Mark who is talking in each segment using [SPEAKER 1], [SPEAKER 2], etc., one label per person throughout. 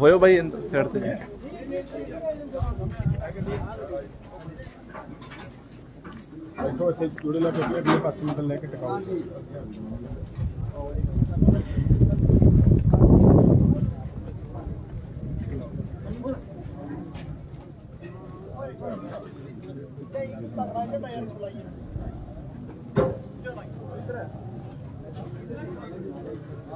[SPEAKER 1] ਹੋਇਓ by side ਤੇ।
[SPEAKER 2] ਦੇਖੋ, ਇੱਥੇ ਜੁੜੇ ਲਾ ਕੇ ਅਗਲੇ ਪਾਸੇ ਮਤਲਬ ਲੈ ਕੇ ਟਿਕਾਓ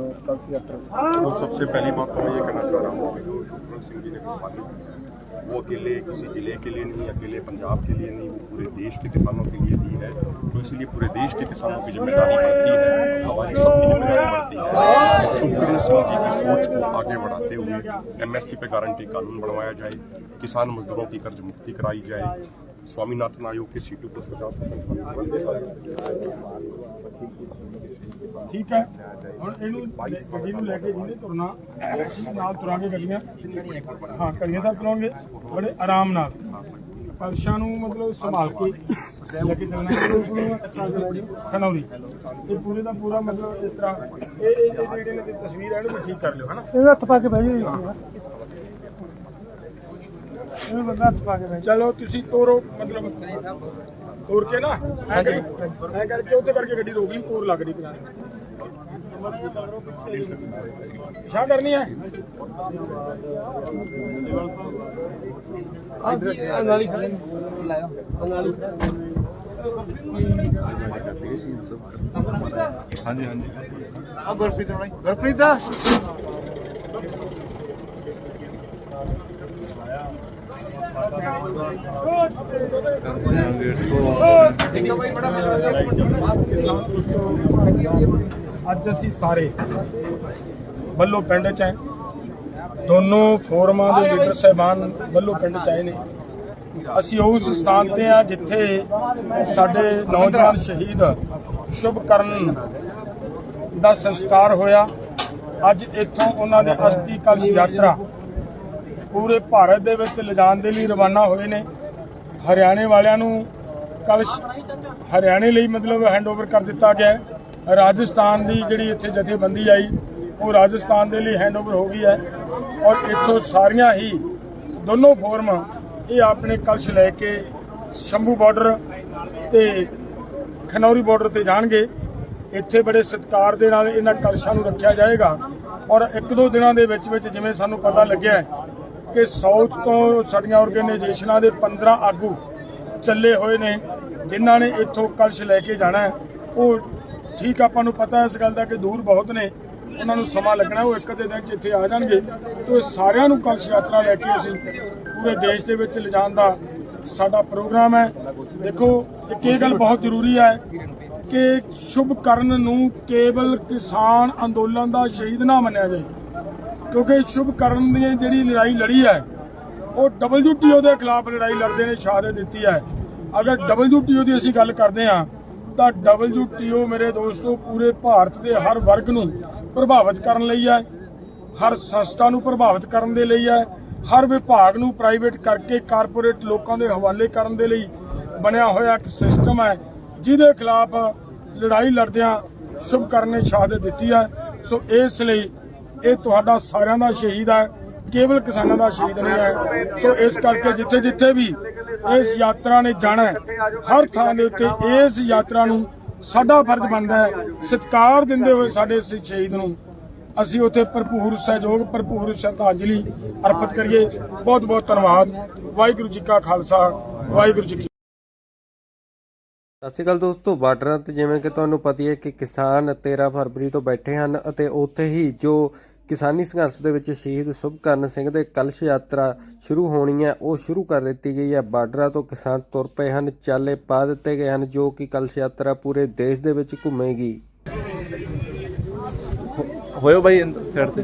[SPEAKER 3] और सबसे पहली बात तो मैं ये कहना चाह रहा हूँ कि जो शुभ्रत सिंह जी ने कुर्बानी दी, वो अकेले किसी ज़िले के लिए नहीं, अकेले पंजाब के लिए नहीं वो पूरे देश के किसानों के लिए दी है। तो इसलिए पूरे देश के किसानों की ज़िम्मेदारी बढ़ती है, हमारी सबकी ज़िम्मेदारी बढ़ती है। शुभ्रत सिंह जी की सोच को आगे बढ़ाते हुए एमएसपी पे गारंटी कानून बनवाया जाए, किसान मजदूरों की कर्ज मुक्ति कराई जाए स्वामीनाथन आयोग की सीटों को पचास
[SPEAKER 2] ਠੀਕ ਹੈ ਹੁਣ ਇਹਨੂੰ ਗੱਡੀ ਨੂੰ ਲੈ ਕੇ ਜਿਹਨੇ ਤੁਰਨਾ ਅਸੀਂ ਨਾਲ ਤੁਰਾਂਗੇ ਗੱਡੀਆਂ ਹਾਂ ਕਲੀਆਂ ਸਾਹਿਬ ਤੁਰਾਂਗੇ ਬੜੇ ਆਰਾਮ ਨਾਲ ਕਲਸ਼ਾਂ ਨੂੰ ਮਤਲਬ ਸੰਭਾਲ ਕੇ ਲੈ ਕੇ ਚੱਲਣਾ ਖਨੌਰੀ ਇਹ ਪੂਰੇ ਦਾ ਪੂਰਾ ਮਤਲਬ ਇਸ ਤਰ੍ਹਾਂ ਇਹ ਇਹ ਇਹ ਜਿਹੜੇ ਨੇ ਤਸਵੀਰ ਹੈ ਇਹਨੂੰ ਵੀ ਠੀਕ ਕਰ ਲਿਓ ਹਨਾ
[SPEAKER 4] ਇਹਨੂੰ ਹੱਥ ਪਾ ਕੇ ਬਹਿ ਜਾਓ ਇਹਨੂੰ ਬੰਦਾ ਹੱਥ ਪਾ ਕੇ ਬਹਿ
[SPEAKER 2] ਚਲੋ ਤੁਸੀਂ ਤੋਰੋ ਮਤਲਬ ਤੋਰ ਕੇ ਨਾ ਐ ਕਰ- ਐ ਕਰਕੇ ਉੱਤੇ ਕਰਕੇ ਗੱਡੀ ਰੋਕ ਲਈ ਤੋਰ ਲੱਗਦੀ ਪਿਆ ਸ਼ਾ ਕਰਨੀ ਹੈ?
[SPEAKER 4] ਨਾਲੀ ਖੜੇ ਲਾਇਆ ਨਾਲੀ
[SPEAKER 1] ਹਾਂਜੀ ਹਾਂਜੀ।
[SPEAKER 4] ਆ ਗੁਰਪ੍ਰੀਤ ਹੋਣਾ ਗੁਰਪ੍ਰੀਤ ਦਾ
[SPEAKER 1] ਕਰਦੇ ਆਂ ਗੇਟ ਕੋ
[SPEAKER 2] ਕਿਸਾਨ ਦੋਸਤੋ ਅੱਜ ਅਸੀਂ ਸਾਰੇ ਬੱਲੋ ਪਿੰਡ ਚ ਆਏ। ਦੋਨੋਂ ਫੋਰਮਾਂ ਦੇ ਲੀਡਰ ਸਹਿਬਾਨ ਬੱਲੋ ਪਿੰਡ ਚ ਆਏ ਨੇ। ਅਸੀਂ ਉਸ ਸਥਾਨ ਤੇ ਆ ਜਿੱਥੇ ਸਾਡੇ ਨੌਜਵਾਨ ਸ਼ਹੀਦ ਸ਼ੁਭ ਕਰਨ ਦਾ ਸੰਸਕਾਰ ਹੋਇਆ। ਅੱਜ ਇੱਥੋਂ ਉਹਨਾਂ ਦੇ ਅਸਥੀ ਕਲਸ਼ ਯਾਤਰਾ ਪੂਰੇ ਭਾਰਤ ਦੇ ਵਿੱਚ ਲਿਜਾਣ ਦੇ ਲਈ ਰਵਾਨਾ ਹੋਏ ਨੇ। ਹਰਿਆਣੇ ਵਾਲਿਆਂ ਨੂੰ ਕਲਸ਼ ਹਰਿਆਣੇ ਲਈ ਮਤਲਬ ਹੈਂਡਓਵਰ ਕਰ ਦਿੱਤਾ ਗਿਆ ਰਾਜਸਥਾਨ ਦੀ ਜਿਹੜੀ ਇੱਥੇ ਜਥੇਬੰਦੀ ਆਈ, ਉਹ ਰਾਜਸਥਾਨ ਦੇ ਲਈ ਹੈਂਡਓਵਰ ਹੋ ਗਈ ਹੈ ਔਰ ਇੱਥੋਂ ਸਾਰੀਆਂ ਹੀ ਦੋਨੋਂ ਫੋਰਮ ਇਹ ਆਪਣੇ ਕਲਸ਼ ਲੈ ਕੇ ਸ਼ੰਭੂ ਬਾਰਡਰ ਤੇ ਖਨੌਰੀ ਬਾਰਡਰ ਤੇ ਜਾਣਗੇ। ਇੱਥੇ ਬੜੇ ਸਤਿਕਾਰ ਦੇ ਨਾਲ ਇਹਨਾਂ ਕਲਸ਼ਾਂ ਨੂੰ ਰੱਖਿਆ ਜਾਏਗਾ ਔਰ ਇੱਕ ਦੋ ਦਿਨਾਂ ਦੇ ਵਿੱਚ ਵਿੱਚ ਜਿਵੇਂ ਸਾਨੂੰ ਪਤਾ ਲੱਗਿਆ ਕਿ ਸਾਊਥ ਤੋਂ ਸਾਡੀਆਂ ਆਰਗੇਨਾਈਜੇਸ਼ਨਾਂ ਦੇ 15 ਆਗੂ ਚੱਲੇ ਹੋਏ ਨੇ, ਜਿਨ੍ਹਾਂ ਨੇ ਇੱਥੋਂ ਕਲਸ਼ ਲੈ ਕੇ ਜਾਣਾ ਉਹ ਠੀਕ ਆਪਾਂ ਨੂੰ ਪਤਾ ਇਸ ਗੱਲ ਦਾ ਕਿ ਦੂਰ ਬਹੁਤ ਨੇ, ਉਹਨਾਂ ਨੂੰ ਸਮਾਂ ਲੱਗਣਾ ਉਹ ਇੱਕ ਅੱਧੇ ਦਿਨ ਚ ਇੱਥੇ ਆ ਜਾਣਗੇ। ਤੇ ਸਾਰਿਆਂ ਨੂੰ ਕਲਸ਼ ਯਾਤਰਾ ਲੈ ਕੇ ਅਸੀਂ ਪੂਰੇ ਦੇਸ਼ ਦੇ ਵਿੱਚ ਲਿਜਾਣ ਦਾ ਸਾਡਾ ਪ੍ਰੋਗਰਾਮ ਹੈ। ਦੇਖੋ, ਇੱਕ ਇਹ ਗੱਲ ਬਹੁਤ ਜ਼ਰੂਰੀ ਹੈ ਕਿ ਸ਼ੁਭ ਕਰਨ ਨੂੰ ਕੇਵਲ ਕਿਸਾਨ ਅੰਦੋਲਨ ਦਾ ਸ਼ਹੀਦ ਨਾ ਮੰਨਿਆ ਜਾਏ। ਕਿਉਂਕਿ ਸ਼ੁਭ ਕਰਨ ਦੀ ਜਿਹੜੀ ਲੜਾਈ ਲੜੀ ਹੈ, ਉਹ WTO ਦੇ ਖਿਲਾਫ ਲੜਾਈ ਲੜਦੇ ਨੇ ਸ਼ਹਾਦਤ ਦਿੱਤੀ ਹੈ। ਅਗਰ WTO ਦੀ ਅਸੀਂ ਗੱਲ ਕਰਦੇ ਹਾਂ, ਤਾਂ WTO ਮੇਰੇ ਦੋਸਤੋ ਪੂਰੇ ਭਾਰਤ ਦੇ ਹਰ ਵਰਗ ਨੂੰ ਪ੍ਰਭਾਵਿਤ ਕਰਨ ਲਈ ਹੈ, ਹਰ ਸੰਸਥਾ ਨੂੰ ਪ੍ਰਭਾਵਿਤ ਕਰਨ ਦੇ ਲਈ ਹੈ, ਹਰ ਵਿਭਾਗ ਨੂੰ ਪ੍ਰਾਈਵੇਟ ਕਰਕੇ ਕਾਰਪੋਰੇਟ ਲੋਕਾਂ ਦੇ ਹਵਾਲੇ ਕਰਨ ਦੇ ਲਈ ਬਣਿਆ ਹੋਇਆ ਇੱਕ ਸਿਸਟਮ ਹੈ, ਜਿਹਦੇ ਖਿਲਾਫ ਲੜਾਈ ਲੜਦਿਆਂ ਸ਼ੁਭ ਕਰਨ ਨੇ ਸ਼ਹਾਦਤ ਦਿੱਤੀ ਹੈ। ਸੋ ਇਸ ਲਈ ਇਹ ਤੁਹਾਡਾ ਸਾਰਿਆਂ ਦਾ ਸ਼ਹੀਦ ਹੈ, ਕੇਵਲ ਕਿਸਾਨਾਂ ਦਾ ਸ਼ਹੀਦ ਨਹੀਂ ਹੈ। ਸੋ ਇਸ ਕਰਕੇ ਜਿੱਥੇ ਜਿੱਥੇ ਵੀ ਇਸ ਯਾਤਰਾ ਨੇ ਜਾਣਾ ਹਰ ਥਾਂ ਦੇ ਉੱਤੇ ਇਸ ਯਾਤਰਾ ਨੂੰ ਸਾਡਾ ਫਰਜ਼ ਬਣਦਾ ਹੈ, ਸਤਿਕਾਰ ਦਿੰਦੇ ਹੋਏ ਸਾਡੇ ਸ਼ਹੀਦ ਨੂੰ। ਅਸੀਂ ਉੱਥੇ ਭਰਪੂਰ ਸਹਿਯੋਗ, ਭਰਪੂਰ ਸ਼ਰਧਾਂਜਲੀ ਅਰਪਿਤ ਕਰੀਏ। ਬਹੁਤ ਬਹੁਤ ਧੰਨਵਾਦ। ਵਾਹਿਗੁਰੂ ਜੀ ਕਾ ਖਾਲਸਾ, ਵਾਹਿਗੁਰੂ ਜੀ
[SPEAKER 5] ਸਤਿ ਸ਼੍ਰੀ ਅਕਾਲ ਦੋਸਤੋ, ਬਾਰਡਰਾਂ ਤੇ ਜਿਵੇਂ ਕਿ ਤੁਹਾਨੂੰ ਪਤਾ ਹੈ ਕਿ ਕਿਸਾਨ 13 ਫਰਵਰੀ ਤੋਂ ਬੈਠੇ ਹਨ ਅਤੇ ਉੱਥੇ ਹੀ ਜੋ ਕਿਸਾਨੀ ਸੰਘਰਸ਼ ਦੇ ਵਿੱਚ ਸ਼ਹੀਦ ਸੁਭਕਰਨ ਸਿੰਘ ਦੇ ਕਲਸ਼ ਯਾਤਰਾ ਸ਼ੁਰੂ ਹੋਣੀ ਹੈ, ਉਹ ਸ਼ੁਰੂ ਕਰ ਦਿੱਤੀ ਗਈ ਹੈ। ਬਾਰਡਰਾਂ ਤੋਂ ਕਿਸਾਨ ਤੁਰ ਪਏ ਹਨ, ਚਾਲੇ ਪਾ ਦਿੱਤੇ ਗਏ ਹਨ, ਜੋ ਕਿ ਕਲਸ਼ ਯਾਤਰਾ ਪੂਰੇ ਦੇਸ਼ ਦੇ ਵਿੱਚ ਘੁੰਮੇਗੀ।
[SPEAKER 1] ਹੋਇਓ ਬਾਈ ਸਾਈਡ ਤੇ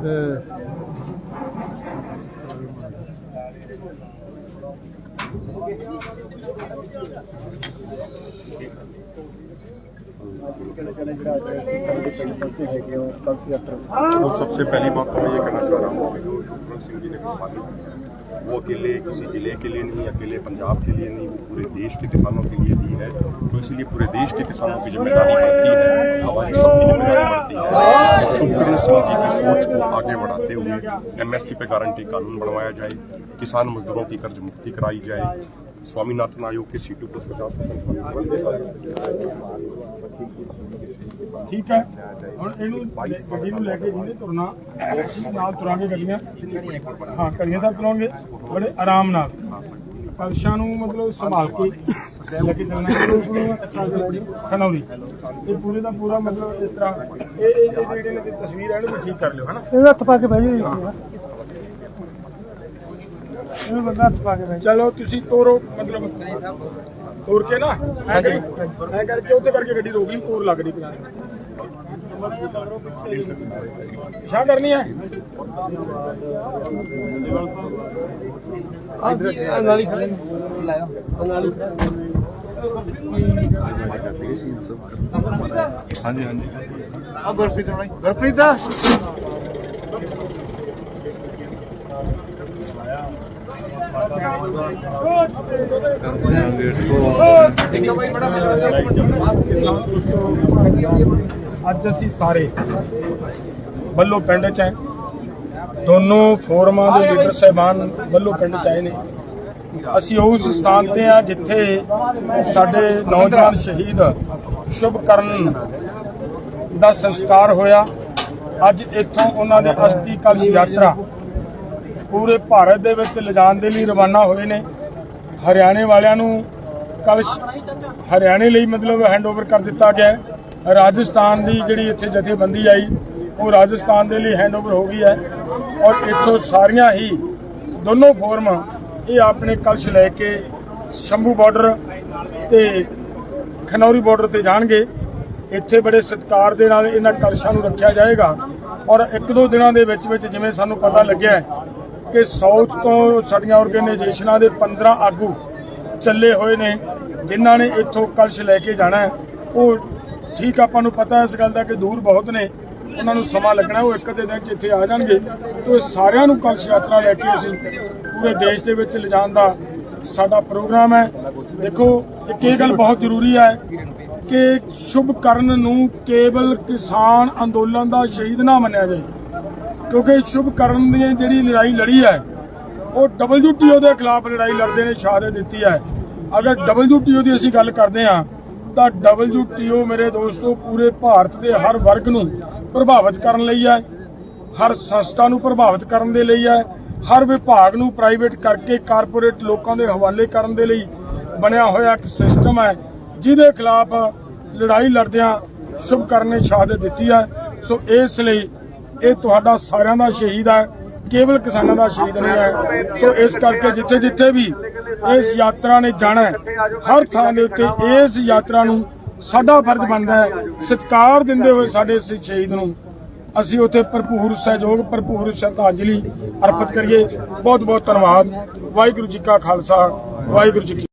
[SPEAKER 2] 네.
[SPEAKER 3] और सबसे पहली बात तो मैं ये कहना चाह रहा हूँ कि जो शुभ्रत सिंह जी ने कुर्बानी दी वो अकेले किसी ज़िले के लिए नहीं, अकेले पंजाब के लिए नहीं, वो पूरे देश के किसानों के लिए दी है। तो इसलिए पूरे देश के किसानों की ज़िम्मेदारी बनती है, हमारी सबकी ज़िम्मेदारी बनती है। शुभ्रत सिंह जी की सोच को आगे बढ़ाते हुए एमएसपी पे गारंटी कानून बनवाया जाए, किसान मजदूरों की कर्ज मुक्ति कराई जाए स्वामीनाथन आयोग की सीटों पर पचास
[SPEAKER 2] ਠੀਕ ਹੈ ਹੁਣ ਇਹਨੂੰ ਲੈ- ਗੱਡੀ ਨੂੰ ਲੈ ਕੇ ਜਿਹਨੇ ਤੁਰਨਾ ਅਸੀਂ ਨਾਲ ਤੁਰਾਂਗੇ ਗੱਡੀਆਂ ਹਾਂ ਕੜੀਆਂ ਸਾਹਿਬ ਚਲਾਉਣਗੇ ਬੜੇ ਆਰਾਮ ਨਾਲ ਕਲਸ਼ਾਂ ਨੂੰ ਮਤਲਬ ਸੰਭਾਲ ਕੇ ਲੈ ਕੇ ਚੱਲਣਾ ਖਨੌਰੀ ਇਹ ਪੂਰੇ ਦਾ ਪੂਰਾ ਮਤਲਬ ਇਸ ਤਰ੍ਹਾਂ ਇਹ ਇਹ ਇਹ ਜਿਹੜੇ ਨੇ ਤਸਵੀਰ ਹੈ ਇਹਨੂੰ ਵੀ ਠੀਕ ਕਰ ਲਿਓ ਹਨਾ
[SPEAKER 4] ਇਹਨੂੰ ਹੱਥ ਪਾ ਕੇ ਬਹਿ ਜਾਓ ਇਹਨੂੰ ਬੰਦਾ ਹੱਥ ਪਾ ਕੇ ਬਹਿ
[SPEAKER 2] ਚਲੋ ਤੁਸੀਂ ਤੋਰੋ ਮਤਲਬ ਤੋਰ ਕੇ ਨਾ ਐ ਕਰੀ ਐ ਕਰਕੇ ਉੱਤੇ ਕਰਕੇ ਗੱਡੀ ਰੋਕ ਲਈ ਤੋਰ ਲੱਗ ਰਹੀ ਪਿਛਾਂ ਪਿਛਾਂ ਕਰਨੀ ਹੈ?
[SPEAKER 4] ਜਾ ਨਾਲ ਹੀ ਖੜੇ ਲਾਇਆ ਨਾਲ ਹੀ
[SPEAKER 1] ਹਾਂਜੀ ਹਾਂਜੀ।
[SPEAKER 4] ਆ ਗੁਰਪ੍ਰੀਤ ਨੂੰ ਗੁਰਪ੍ਰੀਤ ਦਾ
[SPEAKER 1] ਗੇਟ ਕੋ
[SPEAKER 2] ਕਿਸਾਨ ਦੋਸਤੋ ਅੱਜ ਅਸੀਂ ਸਾਰੇ ਬੱਲੋ ਪਿੰਡ ਚ ਹੈ। ਦੋਨੋਂ ਫੋਰਮਾਂ ਦੇ ਲੀਡਰ ਸਹਿਬਾਨ ਬੱਲੋ ਪਿੰਡ ਚ ਆਏ ਨੇ। ਅਸੀਂ ਉਸ ਸਥਾਨ ਤੇ ਆ ਜਿੱਥੇ ਸਾਡੇ ਨੌਜਵਾਨ ਸ਼ਹੀਦ ਸ਼ੁਭਕਰਨ ਦਾ ਸੰਸਕਾਰ ਹੋਇਆ। ਅੱਜ ਇੱਥੋਂ ਉਹਨਾਂ ਦੇ ਅਸਥੀ ਕਲਸ਼ ਯਾਤਰਾ ਪੂਰੇ ਭਾਰਤ ਦੇ ਵਿੱਚ ਲਿਜਾਣ ਦੇ ਲਈ ਰਵਾਨਾ ਹੋਏ ਨੇ। ਹਰਿਆਣੇ ਵਾਲਿਆਂ ਨੂੰ ਕਲਸ਼ ਹਰਿਆਣੇ ਲਈ ਮਤਲਬ ਹੈਂਡਓਵਰ ਕਰ ਦਿੱਤਾ ਗਿਆ ਰਾਜਸਥਾਨ ਦੀ ਜਿਹੜੀ ਇੱਥੇ ਜਥੇਬੰਦੀ ਆਈ, ਉਹ ਰਾਜਸਥਾਨ ਦੇ ਲਈ ਹੈਂਡਓਵਰ ਹੋ ਗਈ ਹੈ ਔਰ ਇੱਥੋਂ ਸਾਰੀਆਂ ਹੀ ਦੋਨੋਂ ਫੋਰਮ ਇਹ ਆਪਣੇ ਕਲਸ਼ ਲੈ ਕੇ ਸ਼ੰਭੂ ਬਾਰਡਰ ਤੇ ਖਨੌਰੀ ਬਾਰਡਰ ਤੇ ਜਾਣਗੇ। ਇੱਥੇ ਬੜੇ ਸਤਿਕਾਰ ਦੇ ਨਾਲ ਇਹਨਾਂ ਕਲਸ਼ਾਂ ਨੂੰ ਰੱਖਿਆ ਜਾਏਗਾ ਔਰ ਇੱਕ ਦੋ ਦਿਨਾਂ ਦੇ ਵਿੱਚ ਵਿੱਚ ਜਿਵੇਂ ਸਾਨੂੰ ਪਤਾ ਲੱਗਿਆ ਕਿ ਸਾਊਥ ਤੋਂ ਸਾਡੀਆਂ ਆਰਗੇਨਾਈਜੇਸ਼ਨਾਂ ਦੇ 15 ਆਗੂ ਚੱਲੇ ਹੋਏ ਨੇ, ਜਿਨ੍ਹਾਂ ਨੇ ਇੱਥੋਂ ਕਲਸ਼ ਲੈ ਕੇ ਜਾਣਾ ਉਹ ਠੀਕ ਆਪਾਂ ਨੂੰ ਪਤਾ ਇਸ ਗੱਲ ਦਾ ਕਿ ਦੂਰ ਬਹੁਤ ਨੇ, ਉਹਨਾਂ ਨੂੰ ਸਮਾਂ ਲੱਗਣਾ, ਉਹ ਇੱਕ ਅੱਧੇ ਦਿਨ ਚ ਇੱਥੇ ਆ ਜਾਣਗੇ। ਤੇ ਇਹ ਸਾਰਿਆਂ ਨੂੰ ਕਲਸ਼ ਯਾਤਰਾ ਲੈ ਕੇ ਅਸੀਂ ਪੂਰੇ ਦੇਸ਼ ਦੇ ਵਿੱਚ ਲਿਜਾਣ ਦਾ ਸਾਡਾ ਪ੍ਰੋਗਰਾਮ ਹੈ। ਦੇਖੋ, ਇੱਕ ਇਹ ਗੱਲ ਬਹੁਤ ਜ਼ਰੂਰੀ ਹੈ ਕਿ ਸ਼ੁਭ ਕਰਨ ਨੂੰ ਕੇਵਲ ਕਿਸਾਨ ਅੰਦੋਲਨ ਦਾ ਸ਼ਹੀਦ ਨਾ ਮੰਨਿਆ ਜਾਏ। ਕਿਉਂਕਿ ਸ਼ੁਭ ਕਰਨ ਦੀ ਜਿਹੜੀ ਲੜਾਈ ਲੜੀ ਹੈ, ਉਹ WTO ਦੇ ਖਿਲਾਫ ਲੜਾਈ ਲੜਦੇ ਨੇ ਸ਼ਹਾਦਤ ਦਿੱਤੀ ਹੈ। ਅਗਰ WTO ਦੀ ਅਸੀਂ ਗੱਲ ਕਰਦੇ ਹਾਂ, ਤਾਂ WTO ਮੇਰੇ ਦੋਸਤੋ, ਪੂਰੇ ਭਾਰਤ ਦੇ ਹਰ ਵਰਗ ਨੂੰ ਪ੍ਰਭਾਵਿਤ ਕਰਨ ਲਈ ਹੈ, ਹਰ ਸੰਸਥਾ ਨੂੰ ਪ੍ਰਭਾਵਿਤ ਕਰਨ ਦੇ ਲਈ ਹੈ, ਹਰ ਵਿਭਾਗ ਨੂੰ ਪ੍ਰਾਈਵੇਟ ਕਰਕੇ ਕਾਰਪੋਰੇਟ ਲੋਕਾਂ ਦੇ ਹਵਾਲੇ ਕਰਨ ਦੇ ਲਈ ਬਣਿਆ ਹੋਇਆ ਇੱਕ ਸਿਸਟਮ ਹੈ, ਜਿਹਦੇ ਖਿਲਾਫ ਲੜਾਈ ਲੜਦਿਆਂ ਸ਼ੁਭ ਕਰਨ ਨੇ ਸ਼ਹਾਦਤ ਦਿੱਤੀ ਹੈ। ਸੋ ਇਸ ਲਈ ਇਹ ਤੁਹਾਡਾ ਸਾਰਿਆਂ ਦਾ ਸ਼ਹੀਦ ਹੈ, ਕੇਵਲ ਕਿਸਾਨਾਂ ਦਾ ਸ਼ਹੀਦ ਨਹੀਂ ਹੈ। ਸੋ ਇਸ ਕਰਕੇ ਜਿੱਥੇ ਜਿੱਥੇ ਵੀ ਇਸ ਯਾਤਰਾ ਨੇ ਜਾਣਾ ਹਰ ਥਾਂ ਦੇ ਉੱਤੇ ਇਸ ਯਾਤਰਾ ਨੂੰ ਸਾਡਾ ਫਰਜ਼ ਬਣਦਾ ਹੈ, ਸਤਿਕਾਰ ਦਿੰਦੇ ਹੋਏ ਸਾਡੇ ਇਸ ਸ਼ਹੀਦ ਨੂੰ। ਅਸੀਂ ਉੱਥੇ ਭਰਪੂਰ ਸਹਿਯੋਗ, ਭਰਪੂਰ ਸ਼ਰਧਾਂਜਲੀ ਅਰਪਿਤ ਕਰੀਏ। ਬਹੁਤ ਬਹੁਤ ਧੰਨਵਾਦ। ਵਾਹਿਗੁਰੂ ਜੀ ਕਾ ਖਾਲਸਾ, ਵਾਹਿਗੁਰੂ ਜੀ